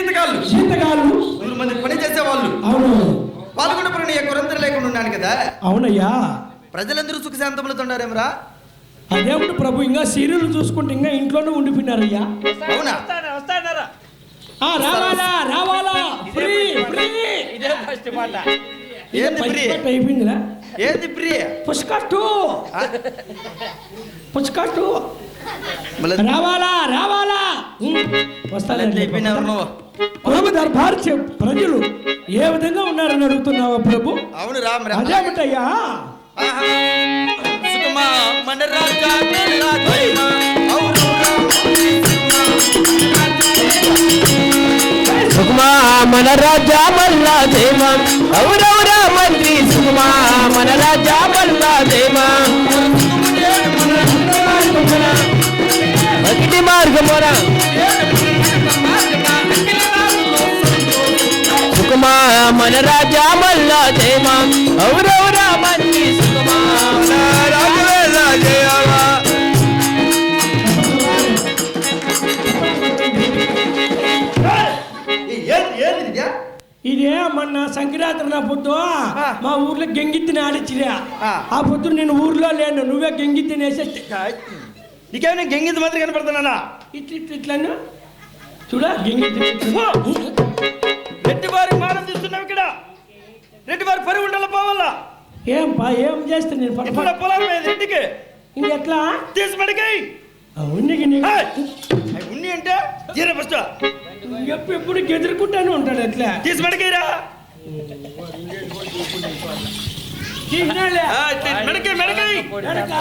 జీతగాళ్ళు. జీతగాళ్ళు. నూరు మంది పని చేసే వాళ్ళు అవును. పాల్గొన్నప్పుడు నీ కొరంతర లేకుండా ఉన్నాను కదా. అవునయ్యా. ప్రజలందరూ సుఖశాంతములతో ఉన్నారేమరా? అదేమిటి ప్రభు ఇంకా సీరియల్ చూసుకుంటే ఇంకా ఇంట్లోనే ఉండిపోయినారయ్యా. అవునా? వస్తాడారా ఆ, రావాలా రావాలా? Free free. ఇదే ఫస్ట్ మాట. ఏంది ప్రియ అయిపోయిందిరా. ఏంది ప్రియ పుష్క టూ పుష్క టూ రావాలా రావాలా? నువ్వు. ప్రభు దర్బార్ ప్రజలు ఏ విధంగా ఉన్నారని అడుగుతున్నావా ప్రభు? అవును రా మరి. అదేమిటయ్యా మన రాజా. అవును రా. సుకుమా మన రాజా మల్ల దేమ ఔరౌరా మంత్రి సుకుమా మన రాజా మల్ల దేమ భక్తి మార్గమున సుకుమా మన రాజా మల్ల దేమ ఔరౌరా మంత్రి సుకుమా మన రాజా మల్ల సంక్రాంతి నా పొద్దు. మా ఊర్లో గెంగిత్తిని ఆడిచ్చిరా ఆ. పొద్దు నేను ఊర్లో లేను నువ్వే గెంగిత్తిని వేసేస్తే నీకేమైనా గెంగింత మాత్రం కనపడుతున్నానా? ఇట్ల ఇట్ల ఇట్లను చూడా గెంగిత్తి రెడ్డి వారి మానం తీస్తున్నావు ఇక్కడ. రెడ్డి వారి పరి ఉండాల పోవాలా? ఏం పా ఏం చేస్తే నేను ఇప్పుడు పొలం రెడ్డికి ఇంకెట్లా తీసి పడికి ఉన్నికి ఉన్ని అంటే తీర ఫస్ట్. ఎప్పుడు ఎదుర్కొంటానే ఉంటాడు అట్లా. తీసి పడికిరా తీసినాలే. మెడకి మెడకి వెనక.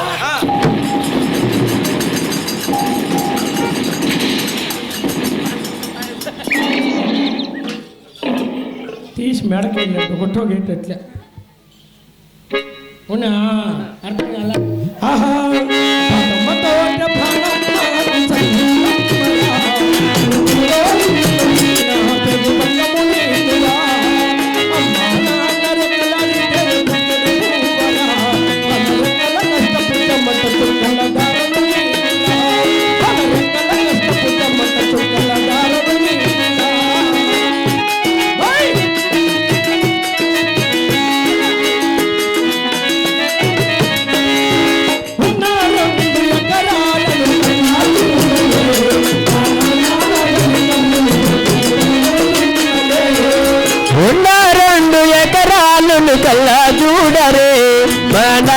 తీసి మెడకి వెళ్ళినట్టు ఒకటో గేట్ అట్లా ఉన్నా అర్థం కాల ఆహా ఎకరాలను కల్లా చూడరే. మన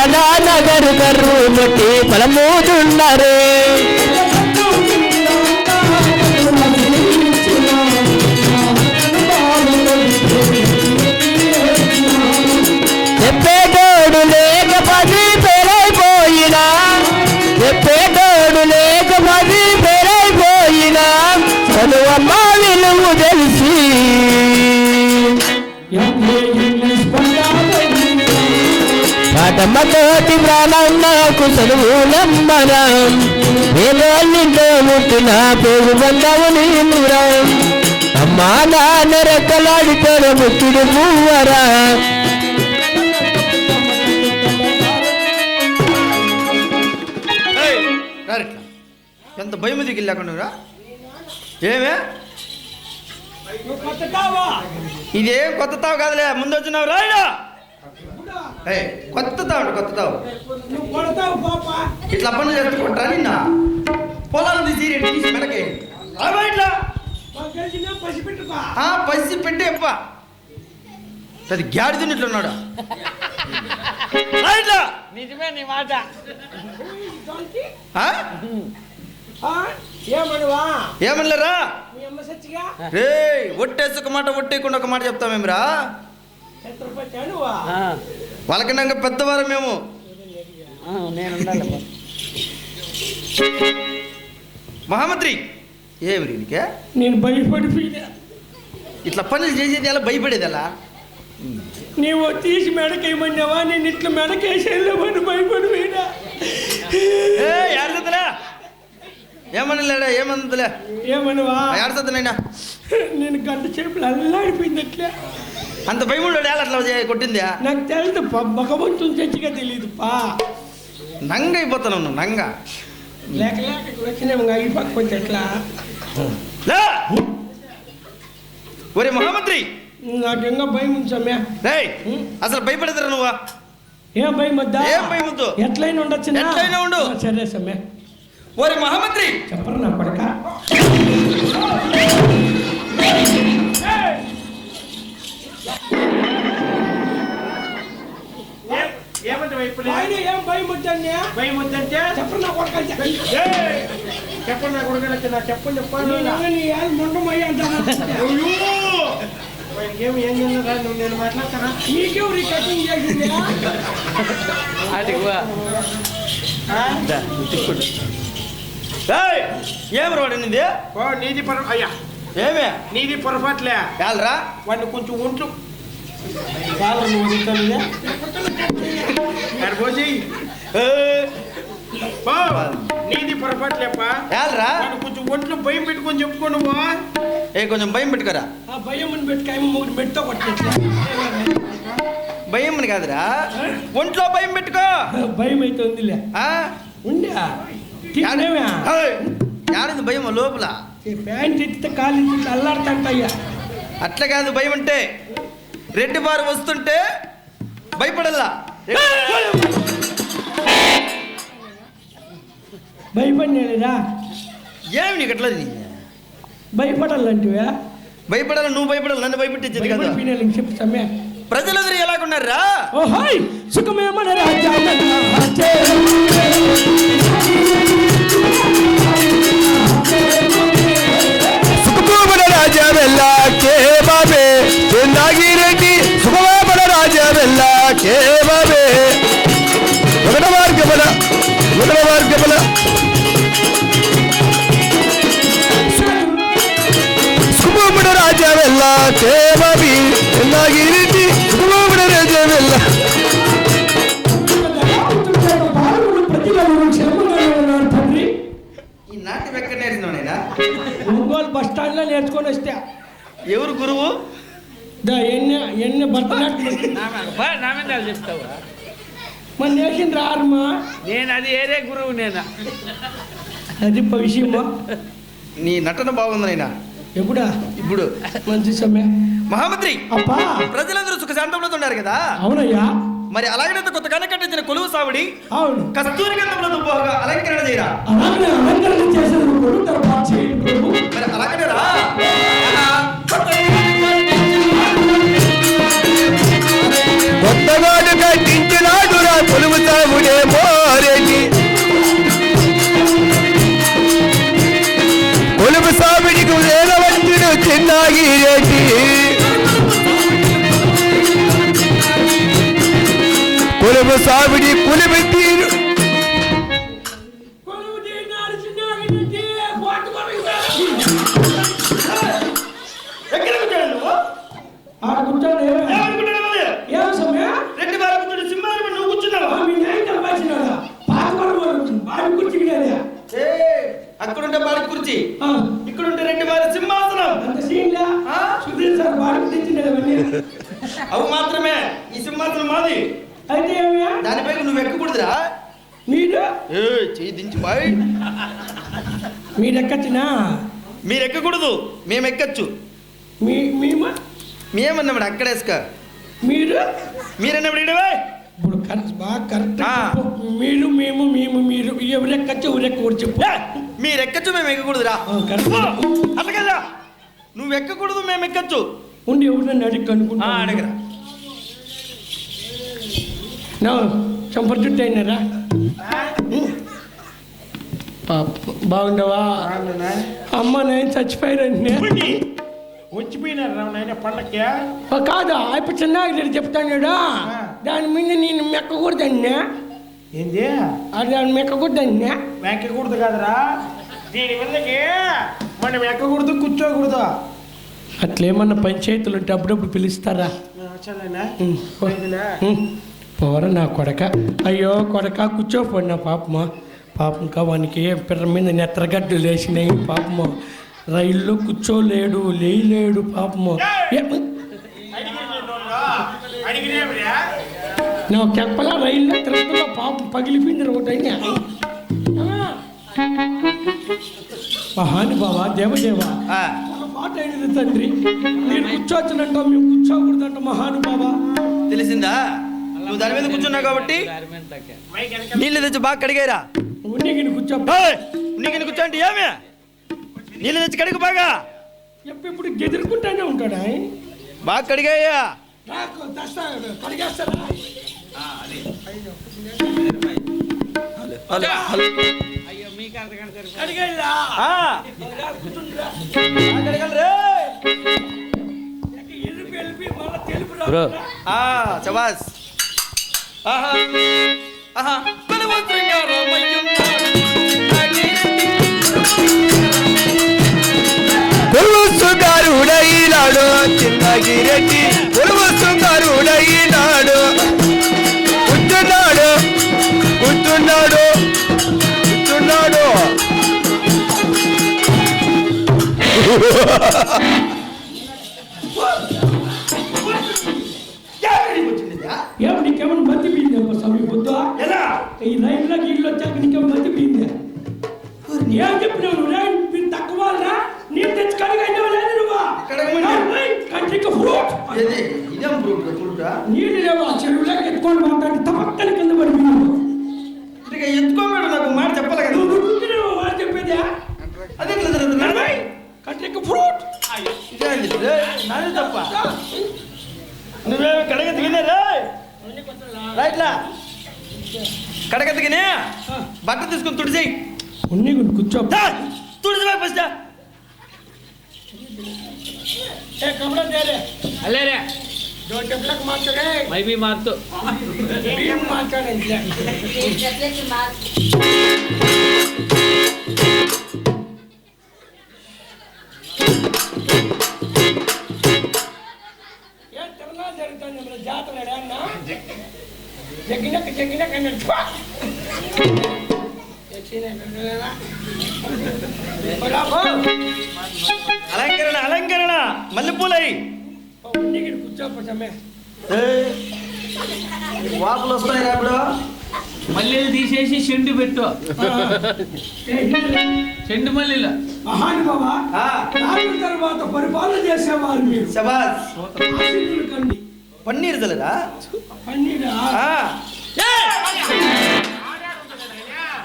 నగరు కర్రు ముట్టి పలమూదున్నరే చెప్పేటోడు లేక పది పేరైపోయినా. చెప్పేటోడు లేక పది పేరైపోయినా. చదువమ్మ విలువ తెలిసి పాటమ్మ కోటి ప్రాణం నాకు చదువులమ్మరం వేలింటో ముట్టిన పేరు బంధవు నీమురం. అమ్మా నాన్న రెక్కలాడిపోయిన ముట్టిడు పువ్వరా ఏయ్, రారిట్లా. ఎంత భయం దిగి లేకుండా ఏమే? ఇదేం కొత్త తావు కాదులే ముందు వచ్చినావు రాయడా. కొత్త తావు పాపా. ఇట్లా పనులు చేస్తుంటా నిన్న? పొలాలు తీసి తీసి మెడకి ఇట్లా. పసి పెట్టే అప్ప అది గ్యాడి తిన్నట్లున్నాడు రా ఇట్లా. నిజమే నీ మాట. ఏమనలేరా? రే ఒట్టేసి ఒక మాట ఒట్టేయకుండా ఒక మాట చెప్తామేమిరా వాళ్ళకన్నా పెద్దవారు మేము. నేను మహామంత్రి ఏమి దీనికే నేను భయపడిపోయినా. ఇట్లా పనులు చేసేది ఎలా భయపడేది ఎలా? నీవు తీసి మెడకేయమన్నావా? నేను ఇట్లా మెడకేసేళ్ళమని భయపడిపోయినా. ఏ ఏడసద్దులే ఏమనలేడా? ఏమందులే? ఏమనువా? ఏడసద్దునైనా నేను గంట చేపలు అల్లాడిపోయింది అట్లా. అంత భయముడు అట్లా కొట్టిందా? నాకు తెలుసు పా భగవంతుని చచ్చిగా తెలియదు పా నంగ. అయిపోతాను నువ్వు నంగ లేక లేక ఇక్కడ వచ్చినా ఇంకా ఈ పక్క వచ్చి ఎట్లా? ఒరే మహామంత్రి! నాకు ఇంకా భయం రేయ్ అసలు భయపడతారా నువ్వా? ఏం భయం వద్దా? ఏం భయం వద్దు? ఎట్లయినా ఉండొచ్చు ఎట్లయినా ఉండు. సరే సమ్మె ఒరే మహామంత్రి! చెప్పరు నా కొడక ఇప్పుడు ఆయన ఏం భయం వద్దండి భయం వద్దంటే చెప్పరు నా కొడక! చెప్పండి. నా కొడుకు నా చెప్పండి చెప్పండి. ముండమయ్య ఏమి ఏం చేయాలి నువ్వు నేను మాట్లాడతానా? నీకెవరి కటింగ్ చేసింది? ఏం రోడనిది ఓ నీది పొర అయ్యా. ఏమే? నీది పొరపాట్లే. కాలరా వాడిని కొంచెం ఒంట్లు కాళ్ళు నువ్వు వదులుతానుగా పోసి నీది పొరపాట్లేపా కొంచెం ఒంట్లో భయం పెట్టుకొని చెప్పుకో నువ్వు ఏ కొంచెం భయం పెట్టుకోరా ఆ భయం మూడు మెట్తో కొట్టినట్లే భయం అని కాదురా ఒంట్లో భయం పెట్టుకో భయం అయితే ఉందిలే ఆ? ఉండా తినేవా ఏయ్, యాడిది భయం లోపల ప్యాంట్ ఎత్తితే కాలు అల్లాడుతుంటయ్యా అట్లా కాదు భయం అంటే రెడ్డి బారు వస్తుంటే భయపడల్లా. భయపడినాడా ఏమి నీకు అట్లా ఇది? భయపడాలంటివా? భయపడాలి నువ్వు భయపడాలి నన్ను భయపెట్టించేది కదా. సమ్మె. ప్రజలందరూ ఎలాగున్నారా? ఓ హాయ్ సుఖమే ఏ బాబే ఒకట వారికి ఇవ్వల ఒకట వారికి ఇవ్వల సుకుమారుడు రాజా వెళ్ళ ఏ బాబి ఎన్నాగిరిటి సుకుమారుడు రాజా వెళ్ళ ఒంగోలు బస్ స్టాండ్లో నేర్చుకొని వస్తా. ఎవరు గురువు? దా ఎన్ని ఎన్ని భరతనాట్యం నా మీద చెప్తావా మన నేసిన రారమ్మా నేను అది ఏరే గురువు నేను? అది ప విషయమా. నీ నటన బాగుంది నాయనా. ఎప్పుడా? ఇప్పుడు. మంచి సమయ మహామంత్రి అప్పా. ప్రజలందరూ సుఖ శాంతంలో ఉన్నారు కదా? అవునయ్యా. మరి అలాగనే కొత్త కనకట్టించిన కొలువు సావిడి అవును. కస్తూరి గంధంలో అలంకరణ చేయరా? అలాగే అలంకరణ మరి అలాగనే రా. కొత్తగాడు కట్టించినాడు రా కొలువు సాముడే మోరెడ్డి కొలువు సామిడికి వేదవంతుడు చిన్నాగి రెడ్డి కొలువు సామిడి కులిమి అవు మాత్రమే. ఈ సింహాసనం మాది. అయితే దానిపై నువ్వు ఎక్కకూడదురా. మీరు ఏ చెయ్యి దించి బాయ్. మీరు ఎక్కచ్చినా మీరు ఎక్కకూడదు మేము ఎక్కచ్చు మీ మేము? మేమన్నప్పుడు అక్కడేసుక. మీరు? మీరన్నప్పుడు ఇడవే ఇప్పుడు కరెక్ట్ బాగా కరెక్ట్. మీరు మేము మేము మీరు. ఎవరెక్కచ్చు ఎవరెక్కకూడదు చెప్పు. మీరు ఎక్కచ్చు మేము ఎక్కకూడదురా అట్లా నువ్వు ఎక్కకూడదు మేము ఎక్కచ్చు ఉండి ఎవరినైనా అడిగి కనుక్కుంటా అడగరా. నా చంపర్ చుట్టూ అయినారా బాగుండవా? అమ్మ నేను చచ్చిపోయారంటే వచ్చిపోయినారు నాయన పండక్కి కాదు అయిపోయి చిన్నగా చెప్తాడు దాని మీద నేను మెక్కకూడదన్నా ఏంది? అది దాన్ని మెక్కకూడదన్నా ఎక్కకూడదు కదరా. దీని మీదకి మనం ఎక్కకూడదు కూర్చోకూడదు. అట్లేమన్నా పంచాయతీలు ఉంటే అప్పుడప్పుడు పిలుస్తారా? పోరా నా కొడక. అయ్యో కొడక కూర్చోపోయి నా పాపమా. పాపం వానికి పిర్ర మీద నెత్తరగడ్డు లేచినాయి పాపము. రైల్లో కూర్చోలేడు లేయలేడు పాపము. ఏ- అడిగిరేమిరా? నా కెప్పల రైల్లో తిరుగుతున్నా పాపం పగిలిపోయింది ఒకటైనా మహానుభావ దేవదేవ. అయినది తండ్రి. మీరు కూర్చోవచ్చునంట మేము కూర్చోకూడదంట మహానుభావ. తెలిసిందా? నువ్వు దాని మీద కూర్చున్నావు కాబట్టి నీళ్ళు తెచ్చి బాగా కడిగారా. ఉన్నిగిని కూర్చో. నీకు కూర్చోండి ఏమి? నీళ్ళు తెచ్చి కడిగి బాగా. ఎప్పుడు గెదురుకుంటానే ఉంటాడా? బాగా కడిగాయా నాకు కడిగేలా ఆ, బ్రో. రా ఆ, శబాస్. ఆహా. ఆహా. బలవంతంగా. పురుషుగారుడైనాడు చిన్నగిరెడ్డి. పురుషుగారుడైనాడు ఏమో నీకేమైనా మతి పోయింది స్వామి పొద్దు ఎలా ఈ రైల్లో గీళ్ళు వచ్చాక నీకేమో మతి పోయింది ఏం చెప్పినావు నువ్వు రే మీరు తక్కువ నీళ్ళు తెచ్చి లేదు నువ్వు కంట్రీకి ఫ్రూట్ ఇదేం ఫ్రూట్ నీళ్ళు లేవు ఆ చెరువులోకి ఎత్తుకొని మాట్లాడి తపక్కన ನಾನು ತಪ್ಪ నువ్వే కడగ దిగినారా రైట్లా కడగ దిగినా బట్ట తీసుకుని తుడిచేయి ఉన్ని కూర్చో తుడిచిపోయి ఫస్ట్ అల్లేరే మై బీ మార్చు మార్చాడు వాపులు వస్తాయి ఇప్పుడు మల్లెలు తీసేసి చెండు పెట్టు. చెండు మల్లెలు? మహానుభావ తర్వాత పరిపాలన చేసేవారు మీరు. శబాస్. కండి. పన్నీర్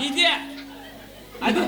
ఇదే. అది.